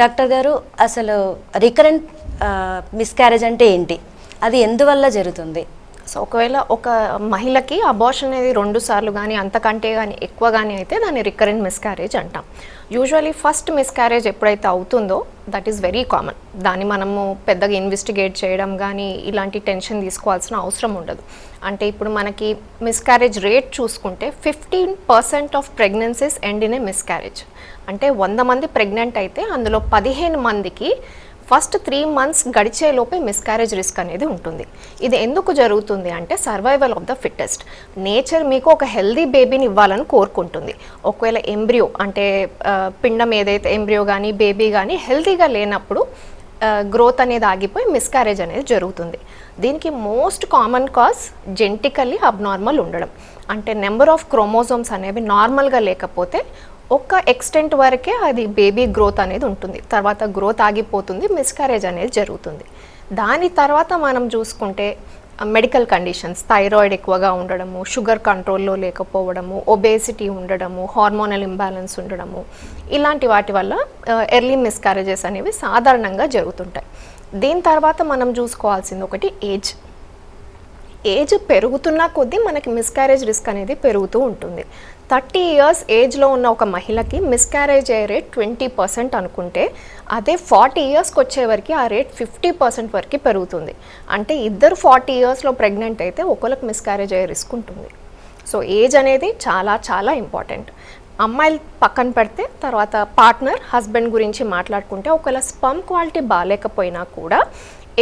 Doctor గారు అసలు recurrent miscarriage అంటే ఏంటి? అది ఎందువల్ల జరుగుతుంది? సో ఒకవేళ ఒక మహిళకి అబార్షన్ అనేది రెండు సార్లు కానీ అంతకంటే కానీ ఎక్కువ కానీ అయితే దాన్ని రికరెంట్ మిస్క్యారేజ్ అంటాం. యూజువలీ ఫస్ట్ మిస్క్యారేజ్ ఎప్పుడైతే అవుతుందో దట్ ఈస్ వెరీ కామన్ దాన్ని మనము పెద్దగా ఇన్వెస్టిగేట్ చేయడం కానీ ఇలాంటి టెన్షన్ తీసుకోవాల్సిన అవసరం ఉండదు. అంటే ఇప్పుడు మనకి మిస్క్యారేజ్ రేట్ చూసుకుంటే fifteen percent of pregnancies end in a miscarriage అంటే వంద మంది ప్రెగ్నెంట్ అయితే అందులో పదిహేను మందికి ఫస్ట్ త్రీ మంత్స్ గడిచే లోపే మిస్క్యారేజ్ రిస్క్ అనేది ఉంటుంది. ఇది ఎందుకు జరుగుతుంది అంటే survival of the fittest nature మీకు ఒక హెల్దీ బేబీని ఇవ్వాలని కోరుకుంటుంది. ఒకవేళ ఎంబ్రియో అంటే పిండం ఏదైతే ఎంబ్రియో కానీ బేబీ కానీ హెల్తీగా లేనప్పుడు గ్రోత్ అనేది ఆగిపోయి మిస్క్యారేజ్ అనేది జరుగుతుంది. దీనికి most common cause genetically abnormal ఉండడం. అంటే నెంబర్ ఆఫ్ క్రోమోజోమ్స్ అనేవి నార్మల్గా లేకపోతే ఒక్క ఎక్స్టెంట్ వరకే అది బేబీ గ్రోత్ అనేది ఉంటుంది. తర్వాత గ్రోత్ ఆగిపోతుంది మిస్కారేజ్ అనేది జరుగుతుంది. దాని తర్వాత మనం చూసుకుంటే మెడికల్ కండిషన్స్ థైరాయిడ్ ఎక్కువగా ఉండడము షుగర్ కంట్రోల్లో లేకపోవడము ఒబేసిటీ ఉండడము హార్మోనల్ ఇంబ్యాలెన్స్ ఉండడము ఇలాంటి వాటి వల్ల ఎర్లీ మిస్కారేజెస్ అనేవి సాధారణంగా జరుగుతుంటాయి. దీని తర్వాత మనం చూసుకోవాల్సింది ఒకటి ఏజ్ ఏజ్ పెరుగుతున్న కొద్దీ మనకి మిస్క్యారేజ్ రిస్క్ అనేది పెరుగుతూ ఉంటుంది. థర్టీ ఇయర్స్ ఏజ్లో ఉన్న ఒక మహిళకి మిస్క్యారేజ్ అయ్యే రేట్ ట్వంటీ పర్సెంట్ అనుకుంటే అదే ఫార్టీ ఇయర్స్కి వచ్చేవరకు ఆ రేట్ ఫిఫ్టీ పర్సెంట్ వరకు పెరుగుతుంది. అంటే ఇద్దరు ఫార్టీ ఇయర్స్లో ప్రెగ్నెంట్ అయితే ఒకరికి మిస్క్యారేజ్ అయ్యే రిస్క్ ఉంటుంది. సో ఏజ్ అనేది చాలా చాలా ఇంపార్టెంట్ అమ్మాయిలు పక్కన పెడితే తర్వాత పార్ట్నర్ హస్బెండ్ గురించి మాట్లాడుకుంటే ఒకవేళ స్పమ్ క్వాలిటీ బాగాలేకపోయినా కూడా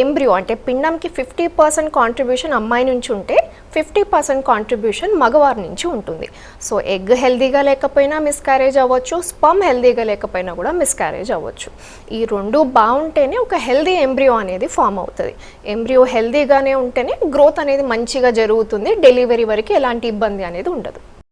ఎంబ్రియో అంటే పిండంకి ఫిఫ్టీ పర్సెంట్ కాంట్రిబ్యూషన్ అమ్మాయి నుంచి ఉంటే ఫిఫ్టీ పర్సెంట్ కాంట్రిబ్యూషన్ మగవారి నుంచి ఉంటుంది. సో ఎగ్ హెల్దీగా లేకపోయినా మిస్క్యారేజ్ అవ్వచ్చు స్పమ్ హెల్దీగా లేకపోయినా కూడా మిస్క్యారేజ్ అవ్వచ్చు. ఈ రెండు బాగుంటేనే ఒక హెల్దీ ఎంబ్రియో అనేది ఫామ్ అవుతుంది. ఎంబ్రియో హెల్దీగానే ఉంటేనే గ్రోత్ అనేది మంచిగా జరుగుతుంది. డెలివరీ వరకు ఎలాంటి ఇబ్బంది అనేది ఉండదు.